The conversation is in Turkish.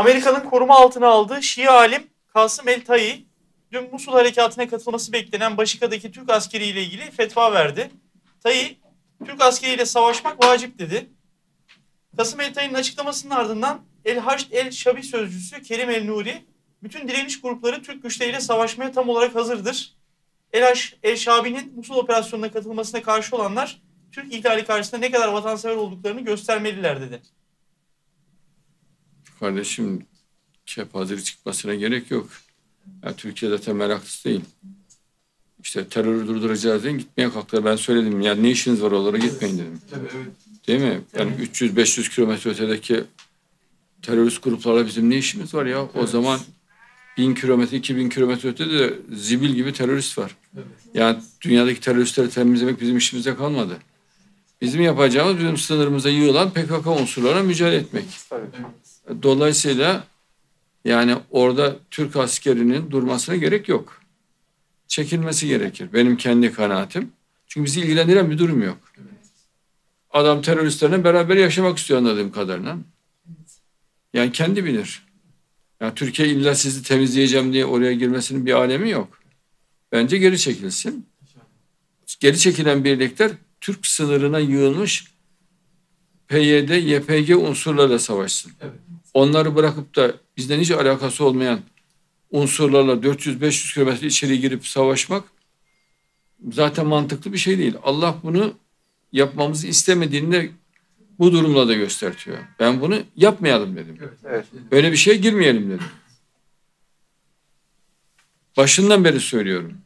Amerika'nın koruma altına aldığı Şii alim Kasım El Tayi, dün Musul harekatına katılması beklenen Başika'daki Türk askeriyle ilgili fetva verdi. Tayi, Türk askeriyle savaşmak vacip dedi. Kasım El Tayi'nin açıklamasının ardından El Haşd El Şabi sözcüsü Kerim El Nuri, bütün direniş grupları Türk güçleriyle savaşmaya tam olarak hazırdır. El, Haş, El Şabi'nin Musul operasyonuna katılmasına karşı olanlar Türk ihlali karşısında ne kadar vatansever olduklarını göstermeliler dedi. Kardeşim kepazelik çıkmasına gerek yok. Ya Türkiye zaten meraklısı değil. İşte terörü durduracağız diye gitmeye kalktılar. Ben söyledim ya ne işiniz var oralara gitmeyin dedim. Değil mi? Yani 300-500 kilometre ötedeki terörist gruplarla bizim ne işimiz var ya? O zaman 1000 kilometre, 2000 kilometre ötede de zibil gibi terörist var. Yani dünyadaki teröristleri temizlemek bizim işimize kalmadı. Bizim yapacağımız bizim sınırımıza yığılan PKK unsurlarına mücadele etmek. Dolayısıyla yani orada Türk askerinin durmasına gerek yok. Çekilmesi gerekir. Benim kendi kanaatim. Çünkü bizi ilgilendiren bir durum yok. Adam teröristlerle beraber yaşamak istiyor anladığım kadarıyla. Yani kendi bilir. Yani Türkiye illa sizi temizleyeceğim diye oraya girmesinin bir alemi yok. Bence geri çekilsin. Geri çekilen birlikler Türk sınırına yığılmış PYD, YPG unsurlarla savaşsın. Evet. Onları bırakıp da bizden hiç alakası olmayan unsurlarla 400-500 kilometre içeri girip savaşmak zaten mantıklı bir şey değil. Allah bunu yapmamızı istemediğini de bu durumla da göstertiyor. Ben bunu yapmayalım dedim. Evet. Öyle bir şeye girmeyelim dedim. Başından beri söylüyorum.